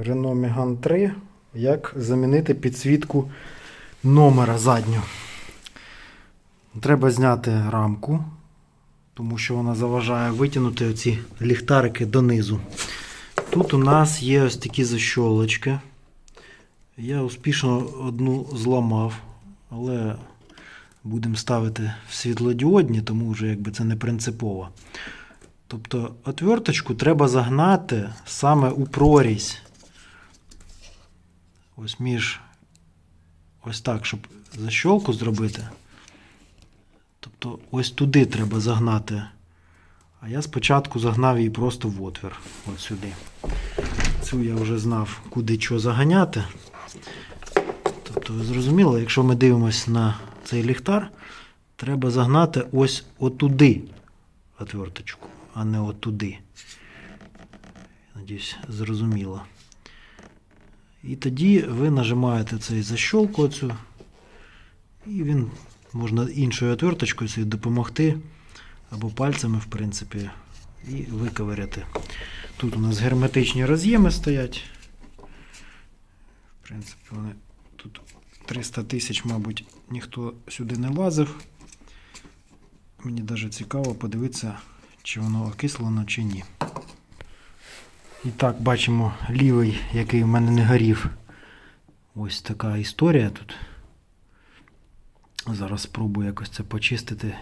Renault Megane 3. Як замінити підсвітку номера задню. Треба зняти рамку, тому що вона заважає витягнути оці ліхтарики донизу. Тут у нас є ось такі защолочки. Я успішно одну зламав, але будемо ставити в світлодіодні, тому вже якби це не принципово. Тобто отверточку треба загнати саме у прорізь. Ось між ось так, щоб защолку зробити. Тобто ось туди треба загнати. А я спочатку загнав її просто в отвір. Ось сюди. Цю я вже знав, куди що заганяти. Тобто, ви зрозуміли, якщо ми дивимося на цей ліхтар, треба загнати ось отуди отверточку, а не отуди. Надіюсь, зрозуміло. І тоді ви нажимаєте цей защолку оцю, і він можна іншою отверточкою собі допомогти або пальцями, в принципі, і виковиряти. Тут у нас герметичні роз'єми стоять. В принципі, вони тут 300 тисяч, мабуть, ніхто сюди не лазив. Мені навіть цікаво подивитися, чи воно окислено, чи ні. І так, бачимо лівий, який в мене не горів. Ось така історія тут. Зараз спробую якось це почистити,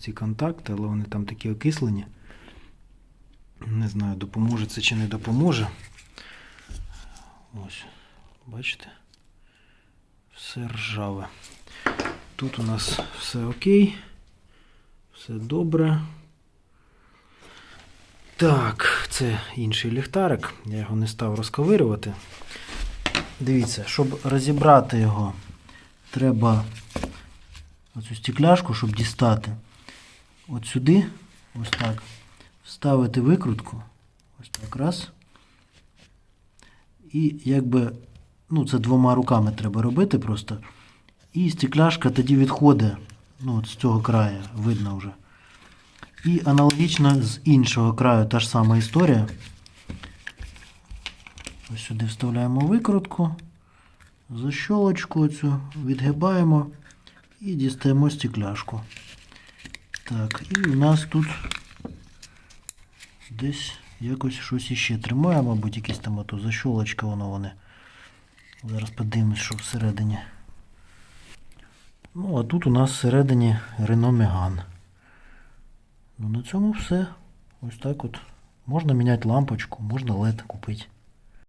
ці контакти, але вони там такі окислені. Не знаю, допоможе це чи не допоможе. Ось, бачите? Все ржаве. Тут у нас все окей. Все добре. Так, це інший ліхтарик. Я його не став розковирювати. Дивіться, щоб розібрати його, треба оцю стекляшку, щоб дістати. От сюди, ось так, вставити викрутку. Ось так раз. І якби, ну, це двома руками треба робити просто. І стекляшка тоді відходить, ну, от з цього краю, видно вже. І аналогічно з іншого краю та ж сама історія. Ось сюди вставляємо викрутку, защолочку цю відгибаємо і дістаємо стекляшку. Так, і у нас тут десь якось щось іще тримає, мабуть, якісь там ото защолочка воно вони. Зараз подивимось, що всередині. Ну, а тут у нас всередині Renault Megane. Ну, на цьому все. Ось так от. Можна міняти лампочку, можна LED купити.